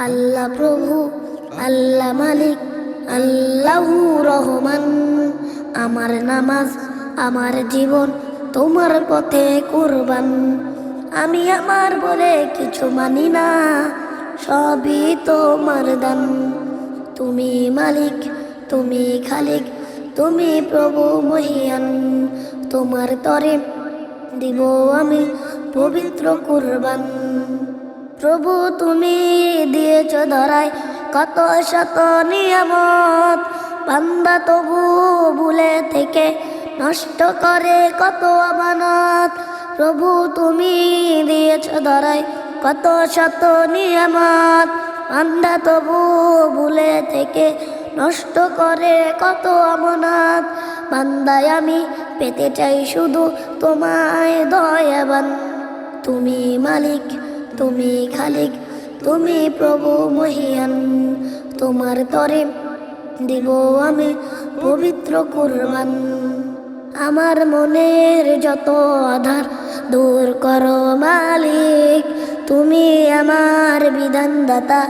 আল্লাহ প্রভু, আল্লাহ মালিক, আল্লাহু রহমান। আমার নামাজ, আমার জীবন তোমার পথে কুরবান। আমি আমার বলে কিছু মানি না, সবই তোমার দান। তুমি মালিক, তুমি খালিক, তুমি প্রভু মহিয়ান। তোমার তরে দিব আমি পবিত্র কুরবান। প্রভু তুমি দিয়েছ ধরায় কত শত নিয়ামত। বান্দা তবু ভুলে থেকে নষ্ট করে কত আমানত। প্রভু তুমি দিয়েছ ধরায় কত শত নিয়ামত। বান্দা তবু ভুলে থেকে নষ্ট করে কত আমানত। বান্দায় আমি পেতে চাই শুধু তোমায় দয়াবান। তুমি মালিক তুমি খালিক, তুমি প্রভু মহিয়ান। তোমার তরে দিব আমি পবিত্র কুরবান। আমার মনের যত আধার দূর করো মালিক, তুমি আমার বিধানদাতা,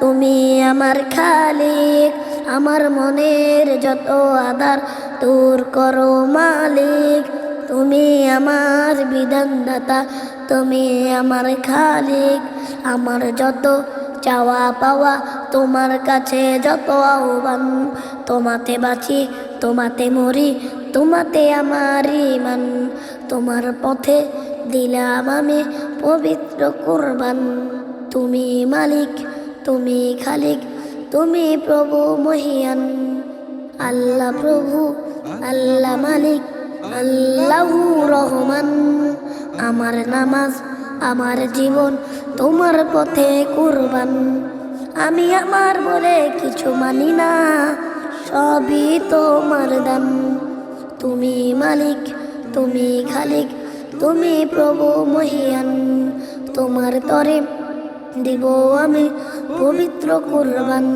তুমি আমার খালিক। আমার মনের যত আধার দূর করো মালিক, তুমি আমার বিধানদাতা তুমি আমার খালিক, আমার যত চাওয়া পাওয়া, তোমার কাছে যত আহ্বান, তোমাতে বাঁচি, তোমাতে মরি, তোমাতে আমার ইমান তোমার পথে দিলাম আমি পবিত্র কুরবান। তুমি মালিক, তুমি খালিক, তুমি প্রভু মহিয়ান। আল্লাহ প্রভু, আল্লাহ মালিক। আল্লাহু রহমান, আমার নামাজ, আমার জীবন, তোমার পথে কুরবান। আমি আমার বলে কিছু মানি না, সবই তোমার দান। তুমি মালিক, তুমি খালিক, তুমি প্রভু মহিয়ান। তোমার তরে দিব আমি পবিত্র কুরবান।